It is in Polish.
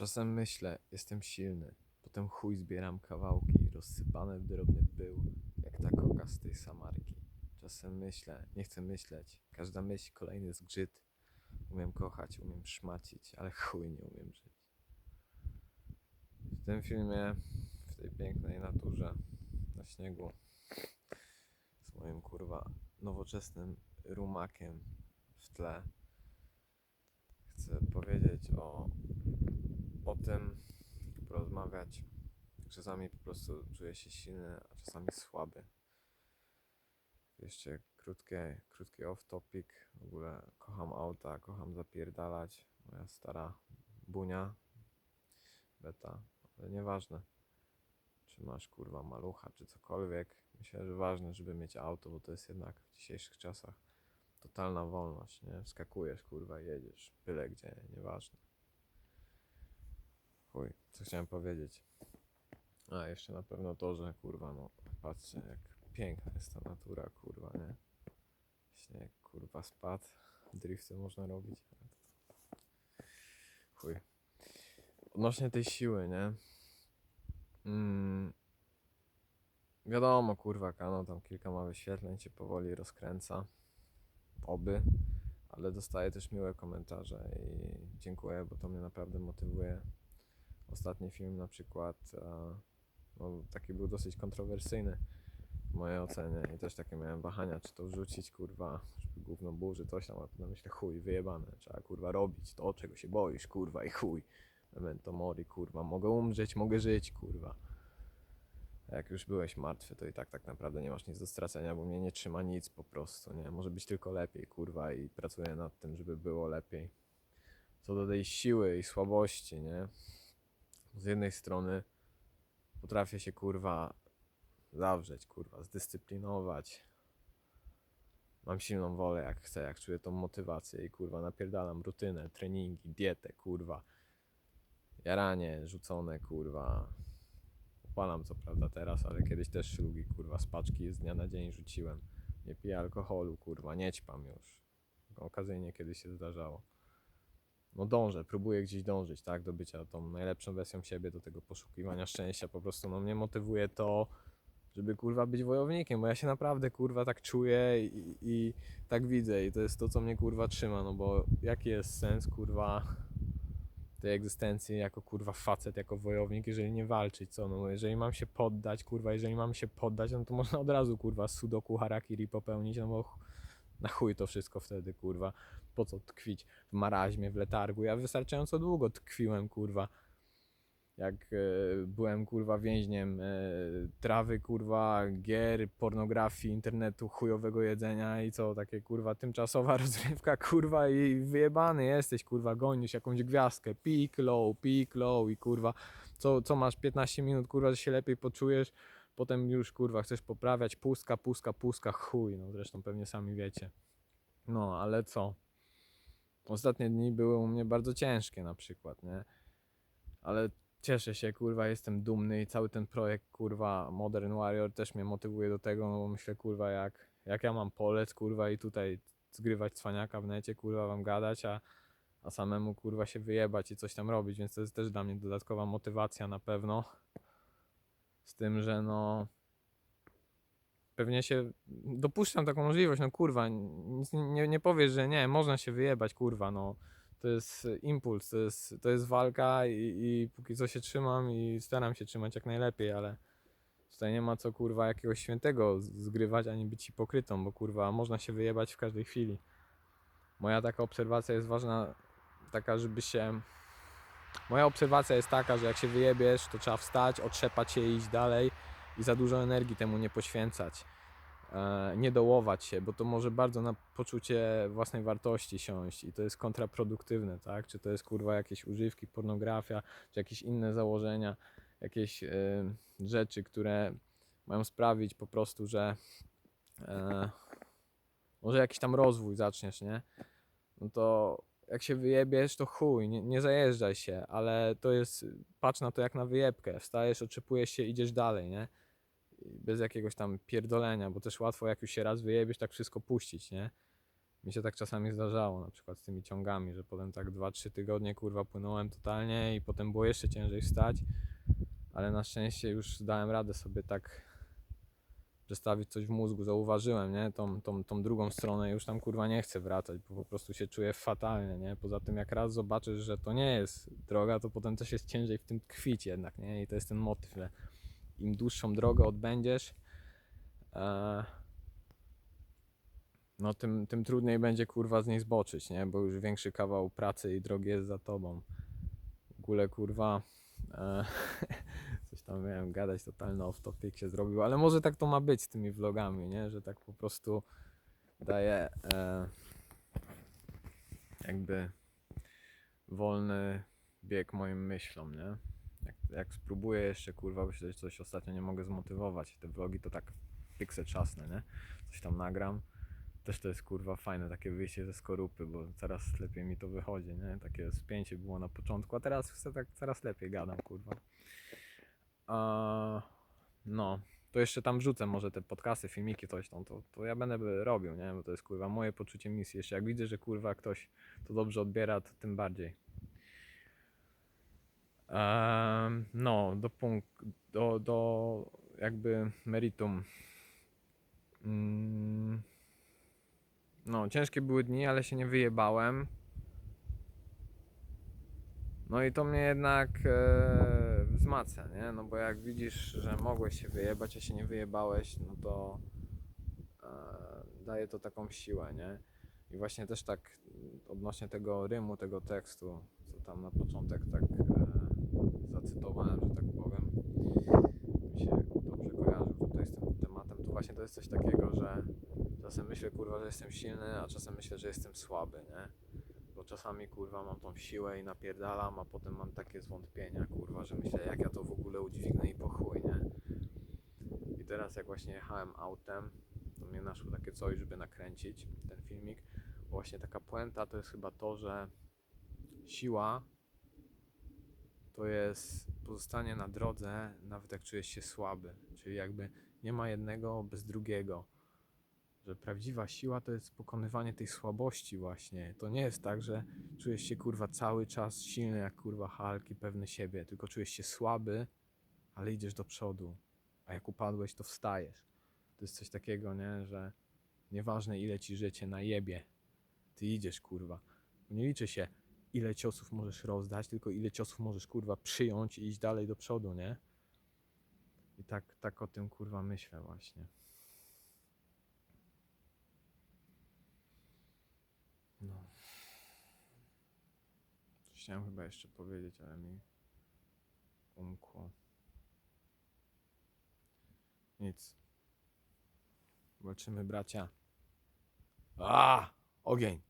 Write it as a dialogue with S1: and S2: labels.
S1: Czasem myślę, jestem silny, potem chuj zbieram kawałki, rozsypane w drobny pył, jak ta koka z tej samarki. Czasem myślę, nie chcę myśleć, każda myśl kolejny zgrzyt. Umiem kochać, umiem szmacić, ale chuj nie umiem żyć. W tym filmie, w tej pięknej naturze, na śniegu, z moim kurwa nowoczesnym rumakiem w tle, chcę powiedzieć o o tym porozmawiać. Czasami po prostu czuję się silny, a czasami słaby. Jeszcze krótkie, krótki off topic. W ogóle kocham auta, kocham zapierdalać. Moja stara bunia, beta, ale nieważne. Czy masz kurwa malucha, czy cokolwiek. Myślę, że ważne, żeby mieć auto, bo to jest jednak w dzisiejszych czasach totalna wolność, nie? Wskakujesz, kurwa, jedziesz. Byle gdzie, nieważne. Chuj, co chciałem powiedzieć. A, jeszcze na pewno to, że kurwa, no, patrzcie, jak piękna jest ta natura, kurwa, nie? Śnieg, kurwa, spadł, drifty można robić. Chuj. Odnośnie tej siły, nie? Mm. Wiadomo, kurwa, kanał tam kilka ma wyświetleń, się powoli rozkręca. Oby. Ale dostaję też miłe komentarze i dziękuję, bo to mnie naprawdę motywuje. Ostatni film na przykład e, no, taki był dosyć kontrowersyjny w mojej ocenie i też takie miałem wahania, czy to wrzucić, kurwa, gówno burzy, coś tam, a potem myślę, chuj, wyjebane, trzeba, kurwa, robić to, czego się boisz, kurwa, i chuj. Memento mori, kurwa, mogę umrzeć, mogę żyć, kurwa. A jak już byłeś martwy, to i tak tak naprawdę nie masz nic do stracenia, bo mnie nie trzyma nic po prostu, nie? Może być tylko lepiej, kurwa, i pracuję nad tym, żeby było lepiej. Co do tej siły i słabości, nie? Z jednej strony potrafię się kurwa zawrzeć, kurwa, zdyscyplinować. Mam silną wolę jak chcę, jak czuję tą motywację i kurwa napierdalam rutynę, treningi, dietę, kurwa. Jaranie rzucone, kurwa. Upalam co prawda teraz, ale kiedyś też szlugi, kurwa, z paczki z dnia na dzień rzuciłem. Nie piję alkoholu, kurwa, nie ćpam już. Okazyjnie kiedyś się zdarzało no dążę, próbuję gdzieś dążyć, tak, do bycia tą najlepszą wersją siebie, do tego poszukiwania szczęścia, po prostu no mnie motywuje to, żeby kurwa być wojownikiem, bo ja się naprawdę kurwa tak czuję i, i tak widzę i to jest to, co mnie kurwa trzyma, no bo jaki jest sens kurwa tej egzystencji jako kurwa facet, jako wojownik, jeżeli nie walczyć, co? No, jeżeli mam się poddać, kurwa, jeżeli mam się poddać, no to można od razu kurwa sudoku harakiri popełnić, no bo na chuj to wszystko wtedy, kurwa, po co tkwić w maraźmie, w letargu. Ja wystarczająco długo tkwiłem, kurwa. Jak e, byłem, kurwa, więźniem e, trawy, kurwa, gier, pornografii, internetu, chujowego jedzenia i co, takie, kurwa, tymczasowa rozrywka, kurwa, i wyjebany jesteś, kurwa, gonisz jakąś gwiazdkę, peak low, peak low i, kurwa, co, co masz 15 minut, kurwa, że się lepiej poczujesz, potem już, kurwa, chcesz poprawiać, pustka, pustka, pustka, chuj, no, zresztą pewnie sami wiecie. No, ale co? Ostatnie dni były u mnie bardzo ciężkie na przykład, nie? Ale cieszę się, kurwa, jestem dumny i cały ten projekt, kurwa, Modern Warrior też mnie motywuje do tego, no bo myślę, kurwa, jak, jak ja mam polec, kurwa, i tutaj zgrywać cwaniaka w necie, kurwa, wam gadać, a, a samemu, kurwa, się wyjebać i coś tam robić, więc to jest też dla mnie dodatkowa motywacja na pewno. Z tym, że no pewnie się dopuszczam taką możliwość, no kurwa, nic nie, nie, powiesz, że nie, można się wyjebać, kurwa, no. To jest impuls, to jest, to jest walka i, i póki co się trzymam i staram się trzymać jak najlepiej, ale tutaj nie ma co, kurwa, jakiegoś świętego zgrywać, ani być hipokrytą, bo kurwa, można się wyjebać w każdej chwili. Moja taka obserwacja jest ważna, taka, żeby się... Moja obserwacja jest taka, że jak się wyjebiesz, to trzeba wstać, otrzepać się i iść dalej i za dużo energii temu nie poświęcać. E, nie dołować się, bo to może bardzo na poczucie własnej wartości siąść i to jest kontraproduktywne, tak? Czy to jest kurwa jakieś używki, pornografia, czy jakieś inne założenia, jakieś e, rzeczy, które mają sprawić po prostu, że e, może jakiś tam rozwój zaczniesz, nie? No to jak się wyjebiesz, to chuj, nie, nie zajeżdżaj się, ale to jest, patrz na to jak na wyjebkę, wstajesz, oczepujesz się, idziesz dalej, nie? Bez jakiegoś tam pierdolenia, bo też łatwo jak już się raz wyjebiesz, tak wszystko puścić, nie? Mi się tak czasami zdarzało, na przykład z tymi ciągami, że potem tak 2-3 tygodnie kurwa płynąłem totalnie i potem było jeszcze ciężej wstać, ale na szczęście już dałem radę sobie tak przestawić coś w mózgu, zauważyłem, nie, tą, tą, tą drugą stronę już tam kurwa nie chcę wracać, bo po prostu się czuję fatalnie, nie, poza tym jak raz zobaczysz, że to nie jest droga, to potem też jest ciężej w tym tkwić jednak, nie, i to jest ten motyw, że im dłuższą drogę odbędziesz, e, no tym, tym trudniej będzie kurwa z niej zboczyć, nie? Bo już większy kawał pracy i drogi jest za tobą. W ogóle kurwa. E, tam miałem gadać, totalny off topic się zrobił, ale może tak to ma być z tymi vlogami, nie? Że tak po prostu daję e, jakby wolny bieg moim myślom, nie? Jak, jak spróbuję jeszcze kurwa, bo się coś ostatnio nie mogę zmotywować. Te vlogi to tak piksę czasne, nie? Coś tam nagram też to jest kurwa fajne takie wyjście ze skorupy, bo coraz lepiej mi to wychodzi, nie? Takie spięcie było na początku, a teraz chcę tak coraz lepiej gadam, kurwa. No, to jeszcze tam wrzucę może te podcasty, filmiki, coś tam, to, to ja będę robił, nie? Bo to jest kurwa moje poczucie misji. Jeszcze jak widzę, że kurwa ktoś to dobrze odbiera, to tym bardziej. Em, no, do punkt, do, do jakby meritum. Mm. No, ciężkie były dni, ale się nie wyjebałem. No i to mnie jednak e, wzmacnia, nie? No bo jak widzisz, że mogłeś się wyjebać, a się nie wyjebałeś, no to e, daje to taką siłę, nie? I właśnie też tak odnośnie tego rymu, tego tekstu, co tam na początek tak e, zacytowałem, że tak powiem, mi się dobrze kojarzył tutaj z tym tematem, to właśnie to jest coś takiego, że Czasem myślę, kurwa, że jestem silny, a czasem myślę, że jestem słaby, nie? Bo czasami, kurwa, mam tą siłę i napierdalam, a potem mam takie zwątpienia, kurwa, że myślę, jak ja to w ogóle udźwignę i po? I teraz, jak właśnie jechałem autem, to mnie naszło takie coś, żeby nakręcić ten filmik. Bo właśnie taka puenta to jest chyba to, że siła to jest pozostanie na drodze, nawet jak czujesz się słaby. Czyli jakby nie ma jednego bez drugiego że prawdziwa siła to jest pokonywanie tej słabości właśnie. To nie jest tak, że czujesz się kurwa cały czas silny jak kurwa Hulk i pewny siebie, tylko czujesz się słaby, ale idziesz do przodu. A jak upadłeś, to wstajesz. To jest coś takiego, nie, że nieważne ile ci życie najebie, ty idziesz kurwa. Nie liczy się ile ciosów możesz rozdać, tylko ile ciosów możesz kurwa przyjąć i iść dalej do przodu, nie? I tak, tak o tym kurwa myślę właśnie. No. Coś Chciałem chyba jeszcze powiedzieć, ale mi umkło. Nic. Walczymy, bracia. A! Ogień!